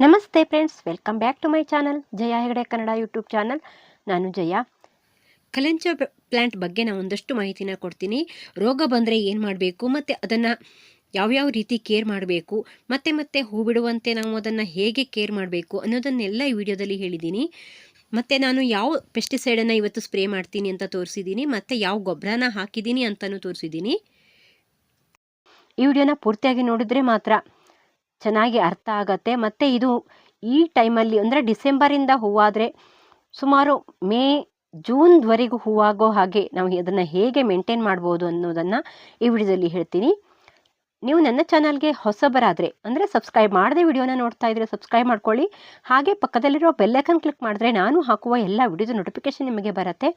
ನಮಸ್ತೆ friends welcome back to my channel Jaya Hegde Kannada YouTube channel. ನಾನು Jaya. ಕಲೆಂಚ plant ಬಗ್ಗೆ ನಾನು ಒಂದಷ್ಟು ಮಾಹಿತಿನ ಕೊಡ್ತೀನಿ. ರೋಗ ಬಂದರೆ ಏನು ಮಾಡಬೇಕು ಮತ್ತು ಅದನ್ನು ಯಾವ್ಯಾವ ರೀತಿ ಕೇರ್ ಮಾಡಬೇಕು ಮತ್ತೆ ಮತ್ತೆ ಹೂ ಬಿಡುವಂತೆ ನಾವು ಅದನ್ನು ಹೇಗೆ ಕೇರ್ ಮಾಡಬೇಕು ಅನ್ನೋದನ್ನೆಲ್ಲ ಈ ವಿಡಿಯೋದಲ್ಲಿ ಹೇಳಿದ್ದೀನಿ. ಮತ್ತು ನಾನು ಯಾವ ಪೆಸ್ಟಿಸೈಡನ್ನು ಇವತ್ತು ಸ್ಪ್ರೇ ಮಾಡ್ತೀನಿ ಅಂತ ತೋರಿಸಿದ್ದೀನಿ ಮತ್ತು ಯಾವ ಗೊಬ್ಬರನ ಹಾಕಿದ್ದೀನಿ ಅಂತಲೂ ತೋರಿಸಿದ್ದೀನಿ. ಈ ವಿಡಿಯೋನ ಪೂರ್ತಿಯಾಗಿ ನೋಡಿದರೆ ಮಾತ್ರ ಚೆನ್ನಾಗಿ ಅರ್ಥ ಆಗತ್ತೆ. ಮತ್ತು ಇದು ಈ ಟೈಮಲ್ಲಿ ಅಂದರೆ ಡಿಸೆಂಬರಿಂದ ಹೂವಾದರೆ ಸುಮಾರು ಮೇ ಜೂನ್ವರೆಗೂ ಹೂವಾಗೋ ಹಾಗೆ ನಾವು ಅದನ್ನು ಹೇಗೆ ಮೇಂಟೈನ್ ಮಾಡ್ಬೋದು ಅನ್ನೋದನ್ನು ಈ ವಿಡಿಯೋದಲ್ಲಿ ಹೇಳ್ತೀನಿ. ನೀವು ನನ್ನ ಚಾನಲ್ಗೆ ಹೊಸಬರಾದರೆ ಅಂದರೆ ಸಬ್ಸ್ಕ್ರೈಬ್ ಮಾಡದೆ ವಿಡಿಯೋನ ನೋಡ್ತಾ ಇದ್ರೆ ಸಬ್ಸ್ಕ್ರೈಬ್ ಮಾಡ್ಕೊಳ್ಳಿ. ಹಾಗೆ ಪಕ್ಕದಲ್ಲಿರೋ ಬೆಲ್ಲೈಕನ್ ಕ್ಲಿಕ್ ಮಾಡಿದ್ರೆ ನಾನು ಹಾಕುವ ಎಲ್ಲ ವಿಡಿಯೋದ ನೋಟಿಫಿಕೇಷನ್ ನಿಮಗೆ ಬರುತ್ತೆ.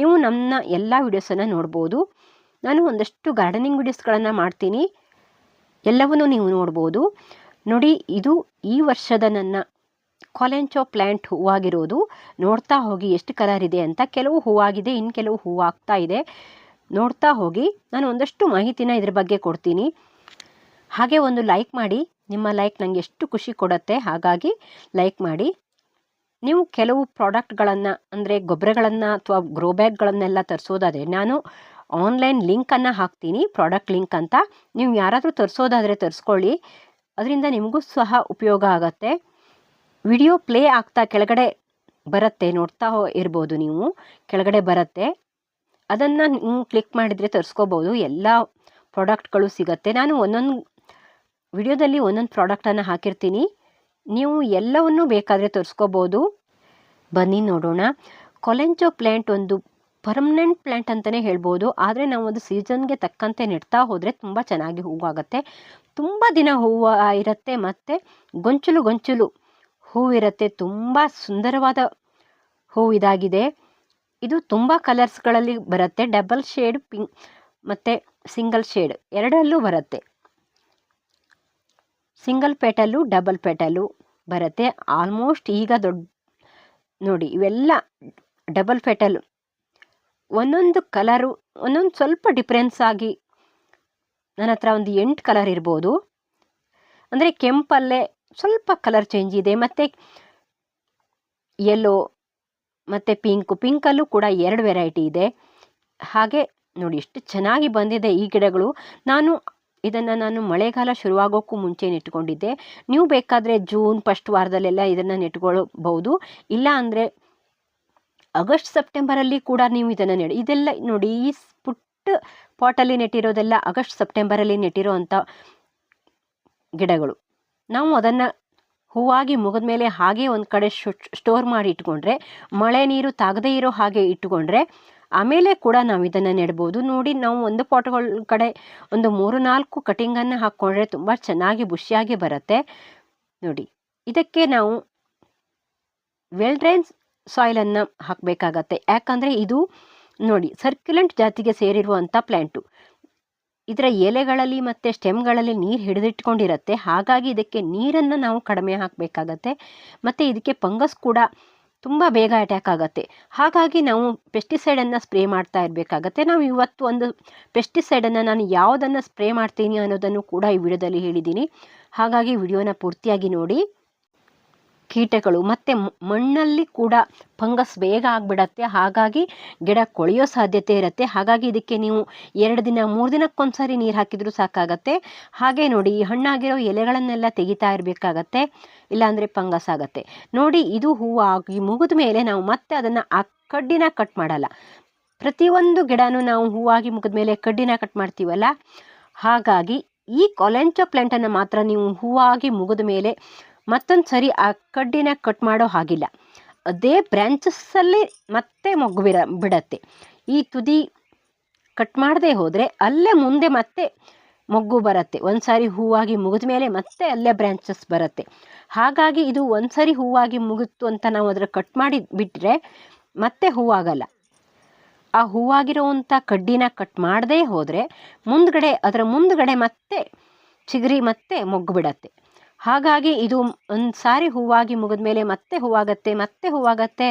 ನೀವು ನನ್ನ ಎಲ್ಲ ವಿಡಿಯೋಸನ್ನು ನೋಡ್ಬೋದು. ನಾನು ಒಂದಷ್ಟು ಗಾರ್ಡನಿಂಗ್ ವಿಡಿಯೋಸ್ಗಳನ್ನು ಮಾಡ್ತೀನಿ. ಎಲ್ಲವನ್ನೂ ನೀವು ನೋಡ್ಬೋದು. ನೋಡಿ, ಇದು ಈ ವರ್ಷದ ನನ್ನ ಕಾಲೆಂಚೋ ಪ್ಲ್ಯಾಂಟ್ ಹೂವಾಗಿರೋದು. ನೋಡ್ತಾ ಹೋಗಿ ಎಷ್ಟು ಕಲರ್ ಇದೆ ಅಂತ. ಕೆಲವು ಹೂವಾಗಿದೆ ಇನ್ನು ಕೆಲವು ಹೂವಾಗ್ತಾ ಇದೆ. ನೋಡ್ತಾ ಹೋಗಿ, ನಾನು ಒಂದಷ್ಟು ಮಾಹಿತಿನ ಇದ್ರ ಬಗ್ಗೆ ಕೊಡ್ತೀನಿ. ಹಾಗೆ ಒಂದು ಲೈಕ್ ಮಾಡಿ. ನಿಮ್ಮ ಲೈಕ್ ನನಗೆ ಎಷ್ಟು ಖುಷಿ ಕೊಡುತ್ತೆ, ಹಾಗಾಗಿ ಲೈಕ್ ಮಾಡಿ. ನೀವು ಕೆಲವು ಪ್ರಾಡಕ್ಟ್ಗಳನ್ನು, ಅಂದರೆ ಗೊಬ್ಬರಗಳನ್ನು ಅಥವಾ ಗ್ರೋ ಬ್ಯಾಗ್ಗಳನ್ನೆಲ್ಲ ತರಿಸೋದಾದರೆ, ನಾನು ಆನ್ಲೈನ್ ಲಿಂಕನ್ನು ಹಾಕ್ತೀನಿ, ಪ್ರಾಡಕ್ಟ್ ಲಿಂಕ್ ಅಂತ. ನೀವು ಯಾರಾದರೂ ತರಿಸೋದಾದರೆ ತರಿಸ್ಕೊಳ್ಳಿ. ಅದರಿಂದ ನಿಮಗೂ ಸಹ ಉಪಯೋಗ ಆಗತ್ತೆ. ವಿಡಿಯೋ ಪ್ಲೇ ಆಗ್ತಾ ಕೆಳಗಡೆ ಬರುತ್ತೆ, ನೋಡ್ತಾ ಇರ್ಬೋದು ನೀವು. ಕೆಳಗಡೆ ಬರುತ್ತೆ. ಅದನ್ನು ನೀವು ಕ್ಲಿಕ್ ಮಾಡಿದರೆ ತರಿಸ್ಕೋಬೋದು. ಎಲ್ಲ ಪ್ರಾಡಕ್ಟ್ಗಳು ಸಿಗುತ್ತೆ. ನಾನು ಒಂದೊಂದು ವಿಡಿಯೋದಲ್ಲಿ ಒಂದೊಂದು ಪ್ರಾಡಕ್ಟನ್ನು ಹಾಕಿರ್ತೀನಿ. ನೀವು ಎಲ್ಲವನ್ನೂ ಬೇಕಾದರೆ ತರಿಸ್ಕೋಬೋದು. ಬನ್ನಿ ನೋಡೋಣ. ಕೊಲೆಂಚೋ ಪ್ಲ್ಯಾಂಟ್ ಒಂದು ಪರ್ಮನೆಂಟ್ ಪ್ಲ್ಯಾಂಟ್ ಅಂತಲೇ ಹೇಳ್ಬೋದು. ಆದರೆ ನಾವು ಒಂದು ಸೀಸನ್ಗೆ ತಕ್ಕಂತೆ ನೆಡ್ತಾ ಹೋದರೆ ತುಂಬ ಚೆನ್ನಾಗಿ ಹೂವಾಗುತ್ತೆ. ತುಂಬ ದಿನ ಹೂವು ಇರುತ್ತೆ ಮತ್ತು ಗೊಂಚಲು ಗೊಂಚಲು ಹೂವಿರುತ್ತೆ ತುಂಬ ಸುಂದರವಾದ ಹೂವು ಇದಾಗಿದೆ. ಇದು ತುಂಬ ಕಲರ್ಸ್ಗಳಲ್ಲಿ ಬರುತ್ತೆ. ಡಬಲ್ ಶೇಡ್ ಪಿಂಕ್ ಮತ್ತು ಸಿಂಗಲ್ ಶೇಡ್ ಎರಡರಲ್ಲೂ ಬರುತ್ತೆ. ಸಿಂಗಲ್ ಪೇಟಲ್ಲು ಡಬಲ್ ಪೇಟಲ್ಲು ಬರುತ್ತೆ. ಆಲ್ಮೋಸ್ಟ್ ಈಗ ದೊಡ್ಡ ನೋಡಿ ಇವೆಲ್ಲ ಡಬಲ್ ಪೇಟಲ್ ಒಂದೊಂದು ಕಲರು ಒಂದೊಂದು ಸ್ವಲ್ಪ ಡಿಫ್ರೆನ್ಸ್ ಆಗಿ ನನ್ನ ಹತ್ರ ಒಂದು ಎಂಟು ಕಲರ್ ಇರ್ಬೋದು. ಅಂದರೆ ಕೆಂಪಲ್ಲೇ ಸ್ವಲ್ಪ ಕಲರ್ ಚೇಂಜ್ ಇದೆ. ಮತ್ತು ಯೆಲ್ಲೋ ಮತ್ತು ಪಿಂಕು ಪಿಂಕಲ್ಲೂ ಕೂಡ ಎರಡು ವೆರೈಟಿ ಇದೆ. ಹಾಗೆ ನೋಡಿ ಎಷ್ಟು ಚೆನ್ನಾಗಿ ಬಂದಿದೆ ಈ ಗಿಡಗಳು. ನಾನು ಇದನ್ನು ನಾನು ಮಳೆಗಾಲ ಶುರುವಾಗೋಕ್ಕೂ ಮುಂಚೆ ನೆಟ್ಕೊಂಡಿದ್ದೆ ನೀವು ಬೇಕಾದರೆ ಜೂನ್ ಫಸ್ಟ್ ವಾರದಲ್ಲೆಲ್ಲ ಇದನ್ನು ನೆಟ್ಕೊಳ್ಬಹುದು. ಇಲ್ಲ ಅಂದರೆ ಆಗಸ್ಟ್ ಸೆಪ್ಟೆಂಬರಲ್ಲಿ ಕೂಡ ನೀವು ಇದನ್ನು ನೆಡಿ, ಇದೆಲ್ಲ ನೋಡಿ ಈ ಪುಟ್ಟ ಪಾಟಲ್ಲಿ ನೆಟ್ಟಿರೋದೆಲ್ಲ ಆಗಸ್ಟ್ ಸೆಪ್ಟೆಂಬರಲ್ಲಿ ನೆಟ್ಟಿರೋ ಅಂಥ ಗಿಡಗಳು. ನಾವು ಅದನ್ನು ಹೂವಾಗಿ ಮುಗಿದ ಮೇಲೆ ಹಾಗೆ ಒಂದು ಕಡೆ ಸ್ಟೋರ್ ಮಾಡಿ ಇಟ್ಕೊಂಡ್ರೆ, ಮಳೆ ನೀರು ತಾಗದೇ ಇರೋ ಹಾಗೆ ಇಟ್ಟುಕೊಂಡ್ರೆ ಆಮೇಲೆ ಕೂಡ ನಾವು ಇದನ್ನು ನೆಡ್ಬೋದು. ನೋಡಿ ನಾವು ಒಂದು ಪಾಟ್ಗಳ ಕಡೆ ಒಂದು ಮೂರು ನಾಲ್ಕು ಕಟಿಂಗನ್ನು ಹಾಕ್ಕೊಂಡ್ರೆ ತುಂಬ ಚೆನ್ನಾಗಿ ಬುಷಿಯಾಗಿ ಬರುತ್ತೆ. ನೋಡಿ, ಇದಕ್ಕೆ ನಾವು ವೆಲ್ ಡ್ರೈನ್ಸ್ ಸಾಯಿಲನ್ನು ಹಾಕಬೇಕಾಗತ್ತೆ. ಯಾಕಂದರೆ ಇದು ನೋಡಿ ಸರ್ಕ್ಯುಲೆಂಟ್ ಜಾತಿಗೆ ಸೇರಿರುವಂಥ ಪ್ಲ್ಯಾಂಟು ಇದರ ಎಲೆಗಳಲ್ಲಿ ಮತ್ತು ಸ್ಟೆಮ್ಗಳಲ್ಲಿ ನೀರು ಹಿಡಿದಿಟ್ಕೊಂಡಿರುತ್ತೆ. ಹಾಗಾಗಿ ಇದಕ್ಕೆ ನೀರನ್ನು ನಾವು ಕಡಿಮೆ ಹಾಕಬೇಕಾಗತ್ತೆ. ಮತ್ತು ಇದಕ್ಕೆ ಫಂಗಸ್ ಕೂಡ ತುಂಬ ಬೇಗ ಅಟ್ಯಾಕ್ ಆಗುತ್ತೆ. ಹಾಗಾಗಿ ನಾವು ಪೆಸ್ಟಿಸೈಡನ್ನು ಸ್ಪ್ರೇ ಮಾಡ್ತಾ ಇರಬೇಕಾಗತ್ತೆ. ನಾವು ಇವತ್ತು ಒಂದು ಪೆಸ್ಟಿಸೈಡನ್ನು ನಾನು ಯಾವುದನ್ನು ಸ್ಪ್ರೇ ಮಾಡ್ತೀನಿ ಅನ್ನೋದನ್ನು ಕೂಡ ಈ ವಿಡಿಯೋದಲ್ಲಿ ಹೇಳಿದ್ದೀನಿ. ಹಾಗಾಗಿ ವಿಡಿಯೋನ ಪೂರ್ತಿಯಾಗಿ ನೋಡಿ. ಕೀಟಗಳು ಮತ್ತು ಮಣ್ಣಲ್ಲಿ ಕೂಡ ಫಂಗಸ್ ಬೇಗ ಆಗಿಬಿಡತ್ತೆ. ಹಾಗಾಗಿ ಗಿಡ ಕೊಳೆಯೋ ಸಾಧ್ಯತೆ ಇರುತ್ತೆ. ಹಾಗಾಗಿ ಇದಕ್ಕೆ ನೀವು ಎರಡು ದಿನ, ಮೂರು ದಿನಕ್ಕೊಂದ್ಸರಿ ನೀರು ಹಾಕಿದರೂ ಸಾಕಾಗತ್ತೆ. ಹಾಗೆ ನೋಡಿ, ಈ ಹಣ್ಣಾಗಿರೋ ಎಲೆಗಳನ್ನೆಲ್ಲ ತೆಗಿತಾ ಇರಬೇಕಾಗತ್ತೆ. ಇಲ್ಲಾಂದರೆ ಫಂಗಸ್ ಆಗುತ್ತೆ. ನೋಡಿ, ಇದು ಹೂವು ಆಗಿ ಮುಗಿದ ಮೇಲೆ ನಾವು ಮತ್ತೆ ಅದನ್ನು ಆ ಕಡ್ಡಿನ ಕಟ್ ಮಾಡಲ್ಲ. ಪ್ರತಿಯೊಂದು ಗಿಡನೂ ನಾವು ಹೂವಾಗಿ ಮುಗಿದ ಮೇಲೆ ಕಡ್ಡಿನ ಕಟ್ ಮಾಡ್ತೀವಲ್ಲ? ಹಾಗಾಗಿ ಈ ಕೊಲೆಂಚೋ ಪ್ಲ್ಯಾಂಟನ್ನು ಮಾತ್ರ ನೀವು ಹೂವಾಗಿ ಮುಗಿದ ಮೇಲೆ ಮತ್ತೊಂದು ಸರಿ ಆ ಕಡ್ಡಿನ ಕಟ್ ಮಾಡೋ ಹಾಗಿಲ್ಲ. ಅದೇ ಬ್ರ್ಯಾಂಚಸ್ಸಲ್ಲಿ ಮತ್ತೆ ಮೊಗ್ಗು ಬಿರ ಬಿಡತ್ತೆ. ಈ ತುದಿ ಕಟ್ ಮಾಡದೆ ಹೋದರೆ ಅಲ್ಲೇ ಮುಂದೆ ಮತ್ತೆ ಮೊಗ್ಗು ಬರುತ್ತೆ. ಒಂದು ಸಾರಿ ಹೂವಾಗಿ ಮುಗಿದ ಮೇಲೆ ಮತ್ತೆ ಅಲ್ಲೇ ಬ್ರ್ಯಾಂಚಸ್ ಬರುತ್ತೆ. ಹಾಗಾಗಿ ಇದು ಒಂದು ಸಾರಿ ಹೂವಾಗಿ ಮುಗಿತು ಅಂತ ನಾವು ಅದರ ಕಟ್ ಮಾಡಿ ಬಿಟ್ಟರೆ ಮತ್ತೆ ಹೂವಾಗಲ್ಲ. ಆ ಹೂವಾಗಿರುವಂಥ ಕಡ್ಡಿನ ಕಟ್ ಮಾಡದೇ ಹೋದರೆ ಮುಂದ್ಗಡೆ, ಅದರ ಮುಂದ್ಗಡೆ ಮತ್ತೆ ಚಿಗುರಿ ಮತ್ತೆ ಮೊಗ್ಗು ಬಿಡತ್ತೆ. ಹಾಗಾಗಿ ಇದು ಒಂದು ಸಾರಿ ಹೂವಾಗಿ ಮುಗಿದ ಮೇಲೆ ಮತ್ತೆ ಹೂವಾಗತ್ತೆ ಮತ್ತೆ ಹೂವಾಗತ್ತೆ.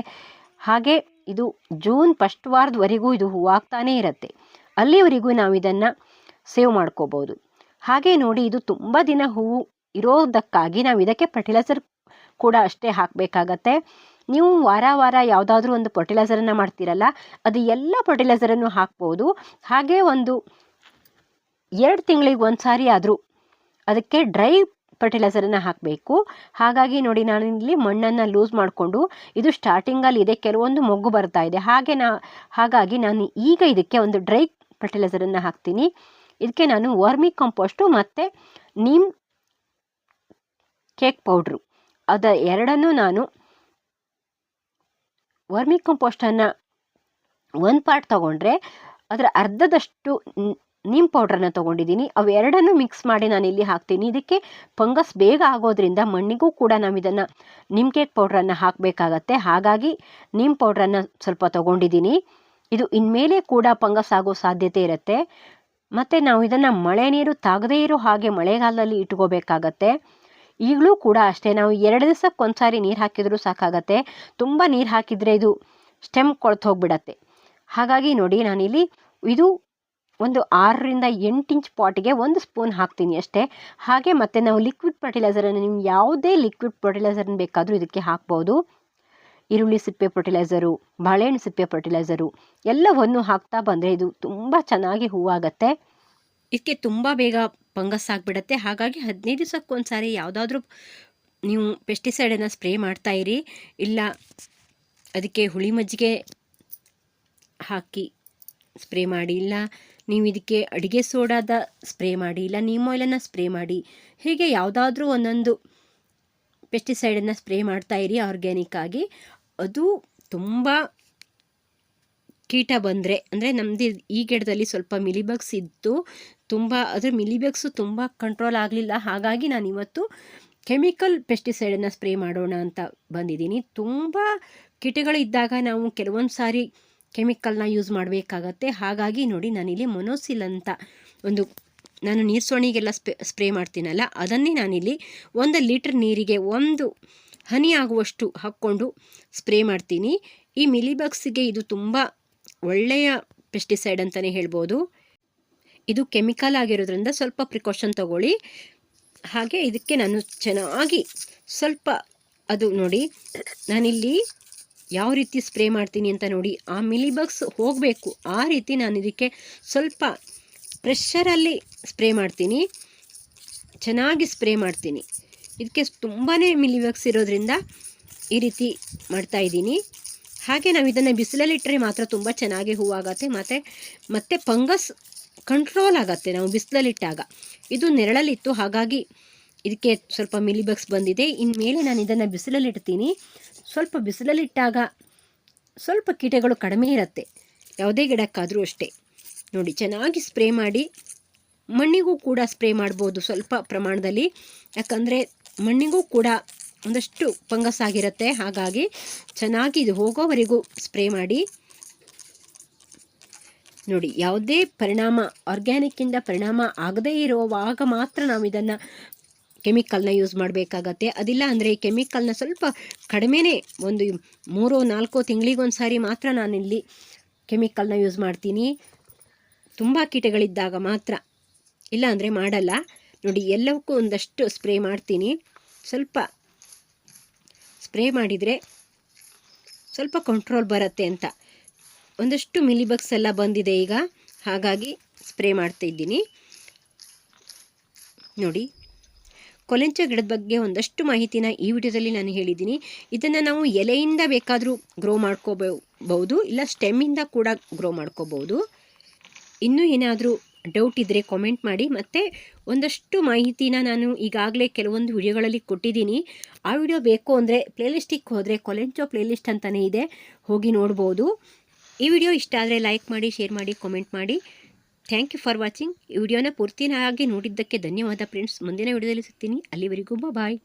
ಹಾಗೆ ಇದು ಜೂನ್ ಫಸ್ಟ್ ವಾರದವರೆಗೂ ಇದು ಹೂವಾಗ್ತಾನೇ ಇರುತ್ತೆ. ಅಲ್ಲಿವರೆಗೂ ನಾವು ಇದನ್ನು ಸೇವ್ ಮಾಡ್ಕೋಬೋದು. ಹಾಗೆ ನೋಡಿ ಇದು ತುಂಬ ದಿನ ಹೂವು ಇರೋದಕ್ಕಾಗಿ ನಾವು ಇದಕ್ಕೆ ಫರ್ಟಿಲೈಸರ್ ಕೂಡ ಅಷ್ಟೇ ಹಾಕಬೇಕಾಗತ್ತೆ. ನೀವು ವಾರ ವಾರ ಯಾವುದಾದ್ರೂ ಒಂದು ಫರ್ಟಿಲೈಸರನ್ನು ಮಾಡ್ತೀರಲ್ಲ, ಅದು ಎಲ್ಲ ಫರ್ಟಿಲೈಸರನ್ನು ಹಾಕ್ಬೋದು. ಹಾಗೆ ಒಂದು ಎರಡು ತಿಂಗಳಿಗೆ ಒಂದು ಸಾರಿ ಆದರೂ ಅದಕ್ಕೆ ಡ್ರೈ ಫರ್ಟಿಲೈಸರನ್ನು ಹಾಕಬೇಕು. ಹಾಗಾಗಿ ನೋಡಿ ನಾನು ಇಲ್ಲಿ ಮಣ್ಣನ್ನು ಲೂಸ್ ಮಾಡಿಕೊಂಡು ಇದು ಸ್ಟಾರ್ಟಿಂಗಲ್ಲಿ ಇದೆ, ಕೆಲವೊಂದು ಮೊಗ್ಗು ಬರ್ತಾ ಇದೆ. ಹಾಗೆ ನಾ, ಹಾಗಾಗಿ ನಾನು ಈಗ ಇದಕ್ಕೆ ಒಂದು ಡ್ರೈ ಫರ್ಟಿಲೈಸರನ್ನು ಹಾಕ್ತೀನಿ. ಇದಕ್ಕೆ ನಾನು ವರ್ಮಿ ಕಂಪೋಸ್ಟು ಮತ್ತು ನೀಮ್ ಕೇಕ್ ಪೌಡ್ರು ಅದ ಎರಡನ್ನು ನಾನು ವರ್ಮಿ ಕಂಪೋಸ್ಟನ್ನು ಒಂದು ಪಾರ್ಟ್ ತಗೊಂಡ್ರೆ ಅದರ ಅರ್ಧದಷ್ಟು ನೀಮ್ ಪೌಡ್ರನ್ನ ತಗೊಂಡಿದ್ದೀನಿ. ಅವೆರಡನ್ನು ಮಿಕ್ಸ್ ಮಾಡಿ ನಾನು ಇಲ್ಲಿ ಹಾಕ್ತೀನಿ. ಇದಕ್ಕೆ ಫಂಗಸ್ ಬೇಗ ಆಗೋದ್ರಿಂದ ಮಣ್ಣಿಗೂ ಕೂಡ ನಾವು ಇದನ್ನು ನಿಮ್ ಕೇಕ್ ಪೌಡ್ರನ್ನು ಹಾಕಬೇಕಾಗತ್ತೆ. ಹಾಗಾಗಿ ನೀಮ್ ಪೌಡ್ರನ್ನು ಸ್ವಲ್ಪ ತೊಗೊಂಡಿದ್ದೀನಿ. ಇದು ಇನ್ಮೇಲೆ ಕೂಡ ಫಂಗಸ್ ಆಗೋ ಸಾಧ್ಯತೆ ಇರುತ್ತೆ. ಮತ್ತು ನಾವು ಇದನ್ನು ಮಳೆ ನೀರು ತಾಗದೇ ಇರೋ ಹಾಗೆ ಮಳೆಗಾಲದಲ್ಲಿ ಇಟ್ಕೋಬೇಕಾಗತ್ತೆ. ಈಗಲೂ ಕೂಡ ಅಷ್ಟೇ, ನಾವು ಎರಡು ದಿವಸಕ್ಕೆ ಒಂದು ಸಾರಿ ನೀರು ಹಾಕಿದರೂ ಸಾಕಾಗತ್ತೆ. ತುಂಬ ನೀರು ಹಾಕಿದರೆ ಇದು ಸ್ಟೆಮ್ ಕೊಳ್ತು ಹೋಗ್ಬಿಡತ್ತೆ. ಹಾಗಾಗಿ ನೋಡಿ ನಾನಿಲ್ಲಿ ಇದು ಒಂದು ಆರರಿಂದ ಎಂಟು ಇಂಚ್ ಪಾಟಿಗೆ ಒಂದು ಸ್ಪೂನ್ ಹಾಕ್ತೀನಿ ಅಷ್ಟೇ. ಹಾಗೆ ಮತ್ತು ನಾವು ಲಿಕ್ವಿಡ್ ಫರ್ಟಿಲೈಸರನ್ನು ನೀವು ಯಾವುದೇ ಲಿಕ್ವಿಡ್ ಫರ್ಟಿಲೈಸರ್ನ ಬೇಕಾದರೂ ಇದಕ್ಕೆ ಹಾಕ್ಬೋದು. ಈರುಳ್ಳಿ ಸಿಪ್ಪೆ ಫರ್ಟಿಲೈಸರು ಬಾಳೆಹಣ್ಣು ಸಿಪ್ಪೆ ಫರ್ಟಿಲೈಸರು ಎಲ್ಲವನ್ನು ಹಾಕ್ತಾ ಬಂದರೆ ಇದು ತುಂಬ ಚೆನ್ನಾಗಿ ಹೂವಾಗತ್ತೆ. ಇದಕ್ಕೆ ತುಂಬ ಬೇಗ ಫಂಗಸ್ ಆಗಿಬಿಡತ್ತೆ. ಹಾಗಾಗಿ ಹದಿನೈದು ದಿವಸಕ್ಕೊಂದು ಸಾರಿ ಯಾವುದಾದ್ರೂ ನೀವು ಪೆಸ್ಟಿಸೈಡನ್ನು ಸ್ಪ್ರೇ ಮಾಡ್ತಾ ಇರಿ. ಇಲ್ಲ ಅದಕ್ಕೆ ಹುಳಿ ಮಜ್ಜಿಗೆ ಹಾಕಿ ಸ್ಪ್ರೇ ಮಾಡಿ. ಇಲ್ಲ ನೀವು ಇದಕ್ಕೆ ಅಡುಗೆ ಸೋಡಾದ ಸ್ಪ್ರೇ ಮಾಡಿ, ಇಲ್ಲ ನೀಮ್ ಆಯಿಲನ್ನು ಸ್ಪ್ರೇ ಮಾಡಿ, ಹೀಗೆ ಯಾವುದಾದ್ರೂ ಒಂದೊಂದು ಪೆಸ್ಟಿಸೈಡನ್ನು ಸ್ಪ್ರೇ ಮಾಡ್ತಾ ಇರಿ ಆರ್ಗ್ಯಾನಿಕ್ ಆಗಿ. ಅದು ತುಂಬ ಕೀಟ ಬಂದರೆ, ಅಂದರೆ ನಮ್ಮದು ಈ ಗಿಡದಲ್ಲಿ ಸ್ವಲ್ಪ ಮಿಲಿಬಗ್ಸ್ ಇತ್ತು ತುಂಬ, ಅದರ ಮಿಲಿಬಗ್ಸು ತುಂಬ ಕಂಟ್ರೋಲ್ ಆಗಲಿಲ್ಲ. ಹಾಗಾಗಿ ನಾನು ಇವತ್ತು ಕೆಮಿಕಲ್ ಪೆಸ್ಟಿಸೈಡನ್ನು ಸ್ಪ್ರೇ ಮಾಡೋಣ ಅಂತ ಬಂದಿದ್ದೀನಿ. ತುಂಬ ಕೀಟಗಳಿದ್ದಾಗ ನಾವು ಕೆಲವೊಂದು ಸಾರಿ ಕೆಮಿಕಲ್ನ ಯೂಸ್ ಮಾಡಬೇಕಾಗತ್ತೆ. ಹಾಗಾಗಿ ನೋಡಿ ನಾನಿಲ್ಲಿ ಮೊನೋಸಿಲ್ ಅಂತ ಒಂದು ನಾನು ನೀರು ಸೋಣಿಗೆಲ್ಲ ಸ್ಪೆ, ಸ್ಪ್ರೇ ಮಾಡ್ತೀನಲ್ಲ, ಅದನ್ನೇ ನಾನಿಲ್ಲಿ ಒಂದು ಲೀಟ್ರ್ ನೀರಿಗೆ ಒಂದು ಹನಿ ಆಗುವಷ್ಟು ಹಾಕ್ಕೊಂಡು ಸ್ಪ್ರೇ ಮಾಡ್ತೀನಿ. ಈ ಮಿಲಿಬಗ್ಸಿಗೆ ಇದು ತುಂಬ ಒಳ್ಳೆಯ ಪೆಸ್ಟಿಸೈಡ್ ಅಂತಲೇ ಹೇಳ್ಬೋದು. ಇದು ಕೆಮಿಕಲ್ ಆಗಿರೋದ್ರಿಂದ ಸ್ವಲ್ಪ ಪ್ರಿಕಾಷನ್ ತಗೊಳ್ಳಿ. ಹಾಗೆ ಇದಕ್ಕೆ ನಾನು ಚೆನ್ನಾಗಿ ಸ್ವಲ್ಪ ಅದು ನೋಡಿ ನಾನಿಲ್ಲಿ ಯಾವ ರೀತಿ ಸ್ಪ್ರೇ ಮಾಡ್ತೀನಿ ಅಂತ ನೋಡಿ ಆ ಮಿಲಿಬಗ್ಸ್ ಹೋಗಬೇಕು. ಆ ರೀತಿ ನಾನು ಇದಕ್ಕೆ ಸ್ವಲ್ಪ ಪ್ರೆಷರಲ್ಲಿ ಸ್ಪ್ರೇ ಮಾಡ್ತೀನಿ. ಚೆನ್ನಾಗಿ ಸ್ಪ್ರೇ ಮಾಡ್ತೀನಿ. ಇದಕ್ಕೆ ತುಂಬಾ ಮಿಲಿಬಗ್ಸ್ ಇರೋದ್ರಿಂದ ಈ ರೀತಿ ಮಾಡ್ತಾಯಿದ್ದೀನಿ ಹಾಗೆ ನಾವು ಇದನ್ನು ಬಿಸಿಲಲ್ಲಿಟ್ಟರೆ ಮಾತ್ರ ತುಂಬ ಚೆನ್ನಾಗಿ ಹೂವಾಗತ್ತೆ ಮತ್ತು ಮತ್ತು ಫಂಗಸ್ ಕಂಟ್ರೋಲ್ ಆಗತ್ತೆ ನಾವು ಬಿಸಿಲಲ್ಲಿಟ್ಟಾಗ ಇದು ನೆರಳಲ್ಲಿತ್ತು. ಹಾಗಾಗಿ ಇದಕ್ಕೆ ಸ್ವಲ್ಪ ಮಿಲಿಬಗ್ಸ್ ಬಂದಿದೆ. ಇನ್ಮೇಲೆ ನಾನು ಇದನ್ನು ಬಿಸಿಲಲ್ಲಿಡ್ತೀನಿ. ಸ್ವಲ್ಪ ಬಿಸಿಲಲ್ಲಿಟ್ಟಾಗ ಸ್ವಲ್ಪ ಕೀಟಗಳು ಕಡಿಮೆ ಇರುತ್ತೆ. ಯಾವುದೇ ಗಿಡಕ್ಕಾದರೂ ಅಷ್ಟೇ. ನೋಡಿ, ಚೆನ್ನಾಗಿ ಸ್ಪ್ರೇ ಮಾಡಿ. ಮಣ್ಣಿಗೂ ಕೂಡ ಸ್ಪ್ರೇ ಮಾಡ್ಬೋದು ಸ್ವಲ್ಪ ಪ್ರಮಾಣದಲ್ಲಿ. ಯಾಕಂದರೆ ಮಣ್ಣಿಗೂ ಕೂಡ ಒಂದಷ್ಟು ಫಂಗಸ್ ಆಗಿರುತ್ತೆ. ಹಾಗಾಗಿ ಚೆನ್ನಾಗಿ ಇದು ಹೋಗೋವರೆಗೂ ಸ್ಪ್ರೇ ಮಾಡಿ. ನೋಡಿ, ಯಾವುದೇ ಪರಿಣಾಮ, ಆರ್ಗ್ಯಾನಿಕ್ಕಿಂದ ಪರಿಣಾಮ ಆಗದೇ ಇರುವಾಗ ಮಾತ್ರ ನಾವು ಇದನ್ನು ಕೆಮಿಕಲ್ನ ಯೂಸ್ ಮಾಡಬೇಕಾಗತ್ತೆ. ಅದಿಲ್ಲ ಅಂದರೆ ಕೆಮಿಕಲ್ನ ಸ್ವಲ್ಪ ಕಡಿಮೆನೇ ಒಂದು ಮೂರು, ನಾಲ್ಕು ತಿಂಗಳಿಗೊಂದು ಸಾರಿ ಮಾತ್ರ ನಾನಿಲ್ಲಿ ಕೆಮಿಕಲ್ನ ಯೂಸ್ ಮಾಡ್ತೀನಿ. ತುಂಬ ಕೀಟಗಳಿದ್ದಾಗ ಮಾತ್ರ. ಇಲ್ಲ ಅಂದರೆ ಮಾಡಲ್ಲ. ನೋಡಿ, ಎಲ್ಲವಕ್ಕೂ ಒಂದಷ್ಟು ಸ್ಪ್ರೇ ಮಾಡ್ತೀನಿ. ಸ್ವಲ್ಪ ಸ್ಪ್ರೇ ಮಾಡಿದರೆ ಸ್ವಲ್ಪ ಕಂಟ್ರೋಲ್ ಬರುತ್ತೆ ಅಂತ. ಒಂದಷ್ಟು ಮಿಲಿಬಗ್ಸ್ ಎಲ್ಲ ಬಂದಿದೆ ಈಗ. ಹಾಗಾಗಿ ಸ್ಪ್ರೇ ಮಾಡ್ತಾ ಇದ್ದೀನಿ. ನೋಡಿ ಕೊಲೆಂಚ ಗಿಡದ ಬಗ್ಗೆ ಒಂದಷ್ಟು ಮಾಹಿತಿನ ಈ ವಿಡಿಯೋದಲ್ಲಿ ನಾನು ಹೇಳಿದ್ದೀನಿ. ಇದನ್ನು ನಾವು ಎಲೆಯಿಂದ ಬೇಕಾದರೂ ಗ್ರೋ ಮಾಡ್ಕೋಬಹುದು ಇಲ್ಲ ಸ್ಟೆಮ್ಮಿಂದ ಕೂಡ ಗ್ರೋ ಮಾಡ್ಕೋಬಹುದು ಇನ್ನೂ ಏನಾದರೂ ಡೌಟ್ ಇದ್ದರೆ ಕಾಮೆಂಟ್ ಮಾಡಿ, ಮತ್ತು ಒಂದಷ್ಟು ಮಾಹಿತಿನ ನಾನು ಈಗಾಗಲೇ ಕೆಲವೊಂದು ವಿಡಿಯೋಗಳಲ್ಲಿ ಕೊಟ್ಟಿದ್ದೀನಿ. ಆ ವಿಡಿಯೋ ಬೇಕು ಅಂದರೆ ಪ್ಲೇಲಿಸ್ಟಿಗೆ ಹೋದರೆ ಕೊಲೆಂಚೋ ಪ್ಲೇಲಿಸ್ಟ್ ಅಂತಲೇ ಇದೆ, ಹೋಗಿ ನೋಡ್ಬೋದು. ಈ ವಿಡಿಯೋ ಇಷ್ಟ ಆದರೆ ಲೈಕ್ ಮಾಡಿ ಶೇರ್ ಮಾಡಿ ಕಾಮೆಂಟ್ ಮಾಡಿ. ಥ್ಯಾಂಕ್ ಯು ಫಾರ್ ವಾಚಿಂಗ್ ಈ ವಿಡಿಯೋನ ಪೂರ್ತಿನಾಗಿ ನೋಡಿದ್ದಕ್ಕೆ ಧನ್ಯವಾದ ಫ್ರೆಂಡ್ಸ್ ಮುಂದಿನ ವಿಡಿಯೋದಲ್ಲಿ ಸಿಗ್ತೀನಿ. ಅಲ್ಲಿವರೆಗೂ ಬಾಯ್